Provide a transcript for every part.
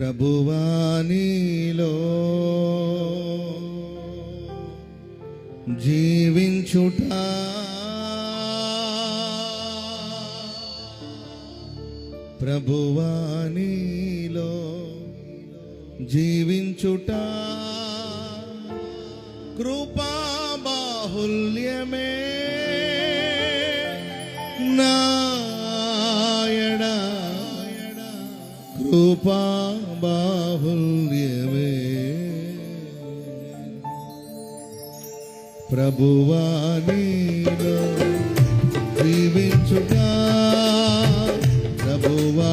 ప్రభువానీలో జీవించుట. ప్రభువానీలో జీవించుట. కృపా బాహుల్యమే. నాయడ కృపా బాహుల్యమే ప్రభువా నీలో జీవించుగా ప్రభువా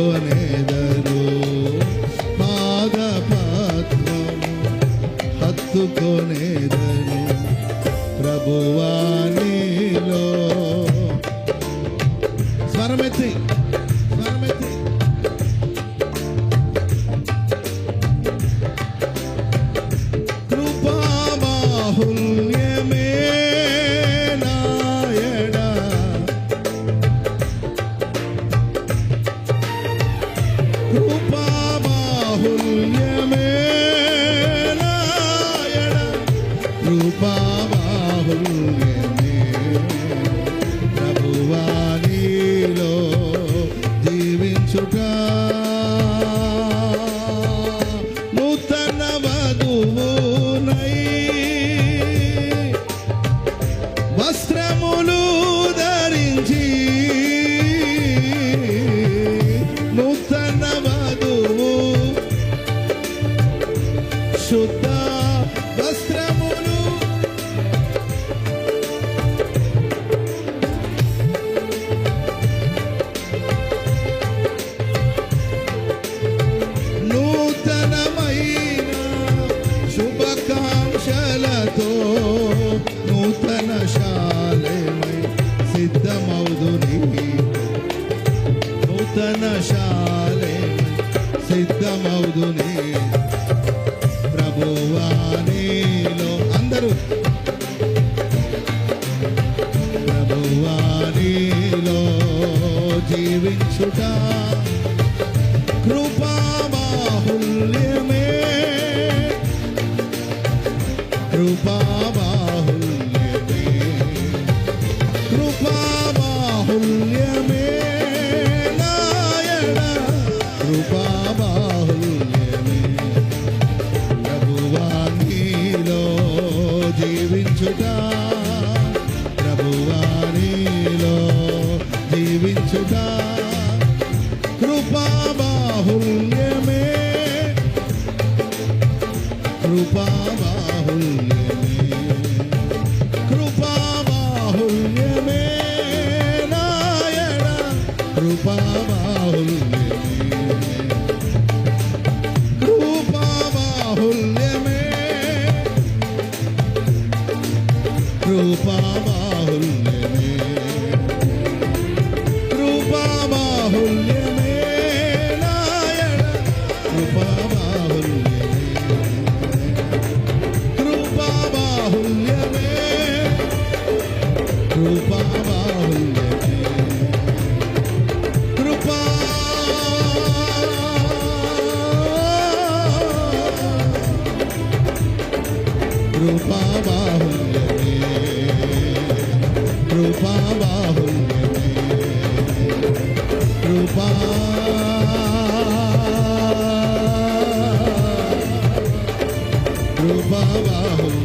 ভুবনে పరిశుద్ధ వస్త్రములు నూతనమైన శుభకాంక్షలతో నూతన శాలమై సిద్ధమౌదు నూతన శాలమై సిద్ధమౌదు నీ Rupa. Rupa Rupa Rupa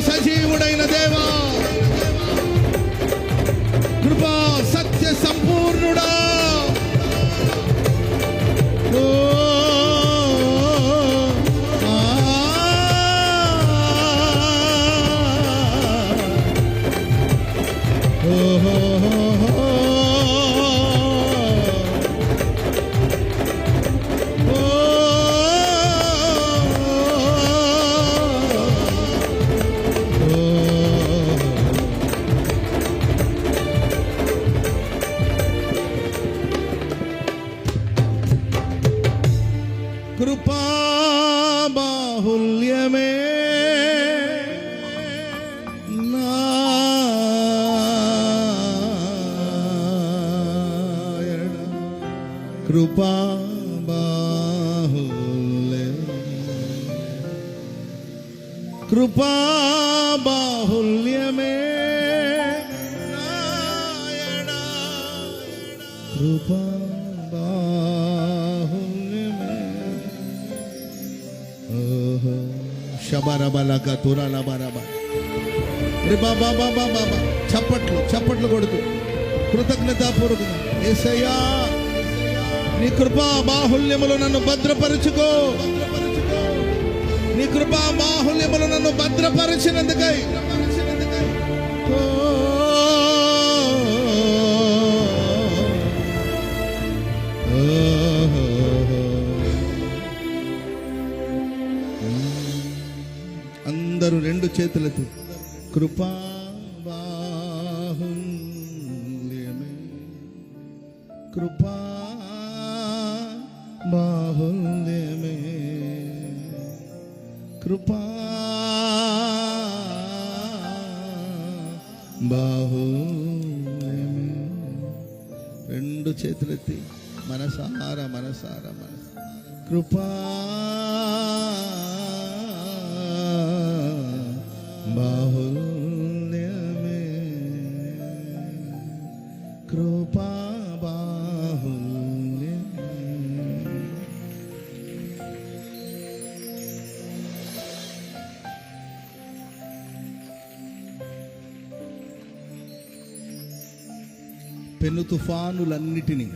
సజీవుడైన దేవా. కృపా సత్య సంపూర్ణుడా. কৃপা বাহুলে কৃপা বাহুল্যমে কৃপা বাহুল্যমে শবারাবা লাগা তোরা লাবা রাবা చప్పట్లు చప్పట్లు కొడుతూ కృతజ్ఞతాపూర్వకంగా. ఏసయ్యా నీ కృపా బాహుల్యములు నన్ను భద్రపరుచుకో. నీ కృపా బాహుల్యములు నన్ను భద్రపరిచినందుకై. అందరూ రెండు చేతులతో చేతులెత్తి మనసార మనసార మనస కృపా బాహుల్యమే పెను తుఫానులన్నిటినీ